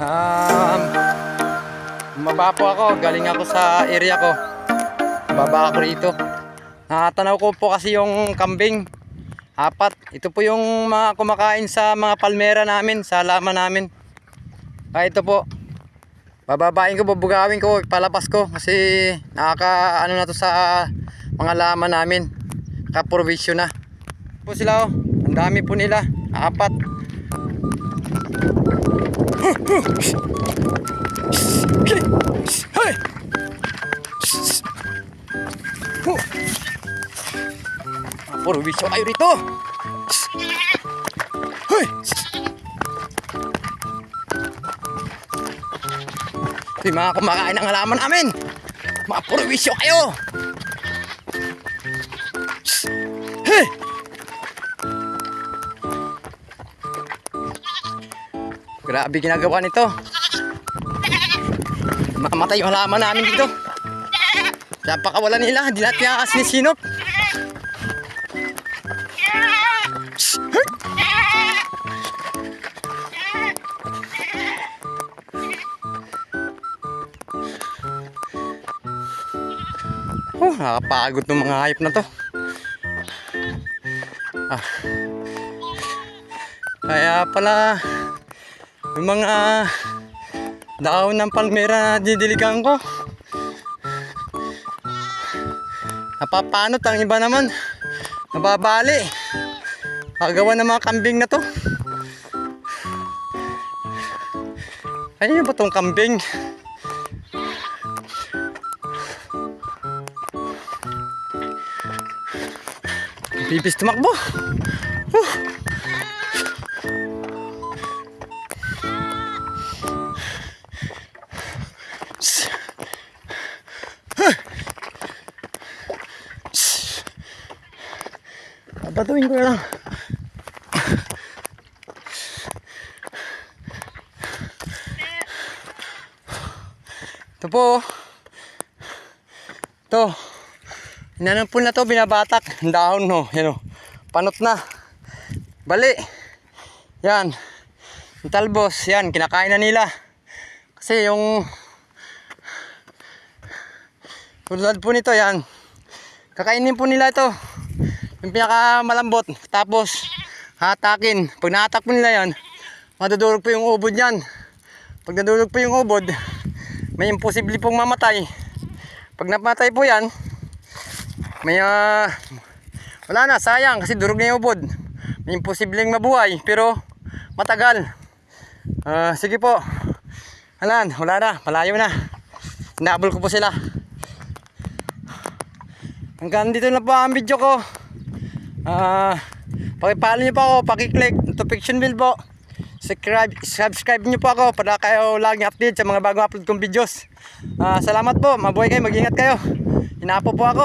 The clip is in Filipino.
Um, maba po ako, galing ako sa area ko. Baba ako rito. Nakatanaw ko po kasi yung kambing. Apat. Ito po yung mga kumakain sa mga palmera namin, sa laman namin. Kaya ito po. Bababain ko, bubugawin ko, palabas ko kasi nakaka ano na to sa mga laman namin. Nakaprovisyon na. Po sila oh. Ang dami po nila. Apat. Puro bisyo kayo rito! Hoy! Yung mga kumakain ng halaman namin! Mga puro bisyo kayo! Grabe ginagawa nito. Mamatay yung halaman namin dito. Napakawalan nila, hindi natin iaas ni Sinop. Oh, nakapagod ng mga hayop na to. Ah. Kaya pala yung mga daon ng palmera didiligan ko. Napapanot ang iba naman. Nababali. Kagawa ng mga kambing na to. Ayun ba tong kambing? Bibis tumakbo. Babatuin ko na lang. Ito po. Ito. Inanampun na to, binabatak. Ang dahon no. Yan o. Panot na. Bali. Yan. Yung talbos. Yan. Kinakain na nila. Kasi yung tulad po nito yan. Kakainin po nila ito. Yung pinakamalambot. Tapos hatakin. Pag nahatak po nila yan, madudurog po yung ubod yan. Pag nadurog po yung ubod, may imposible pong mamatay. Pag namatay po yan, may ah, wala na, sayang kasi durog na yung ubod. May imposibleng mabuhay, pero matagal. Ah, sige po. Alan, wala na, malayo na. Hinabol ko po sila. Hanggang dito na po ang video ko. Ah, pakipalo niyo po ako, pakiclick notification bell po. Subscribe, subscribe niyo po ako para kayo lagi update sa mga bagong upload kong videos. Ah, salamat po, mabuhay kayo, mag-ingat kayo. Hinapo po ako.